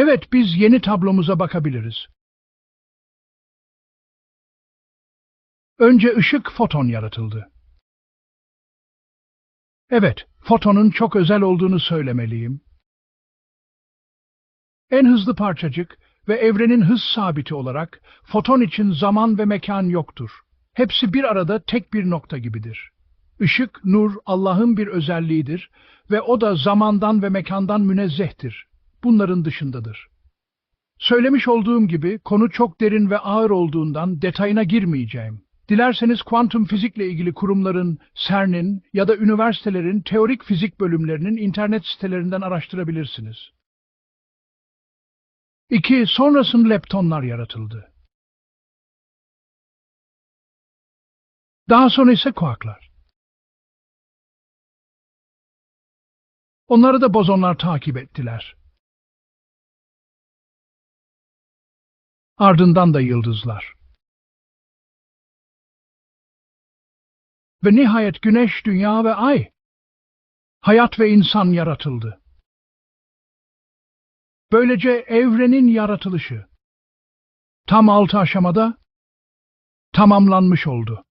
Evet, biz yeni tablomuza bakabiliriz. Önce ışık foton yaratıldı. Evet, fotonun çok özel olduğunu söylemeliyim. En hızlı parçacık ve evrenin hız sabiti olarak foton için zaman ve mekan yoktur. Hepsi bir arada tek bir nokta gibidir. Işık, nur, Allah'ın bir özelliğidir ve o da zamandan ve mekandan münezzehtir. Bunların dışındadır. Söylemiş olduğum gibi konu çok derin ve ağır olduğundan detayına girmeyeceğim. Dilerseniz kuantum fizikle ilgili kurumların, CERN'in ya da üniversitelerin teorik fizik bölümlerinin internet sitelerinden araştırabilirsiniz. 2. Sonrasında leptonlar yaratıldı. Daha sonra ise kuarklar. Onları da bozonlar takip ettiler. Ardından da yıldızlar. Ve nihayet güneş, dünya ve ay. Hayat ve insan yaratıldı. Böylece evrenin yaratılışı tam altı aşamada tamamlanmış oldu.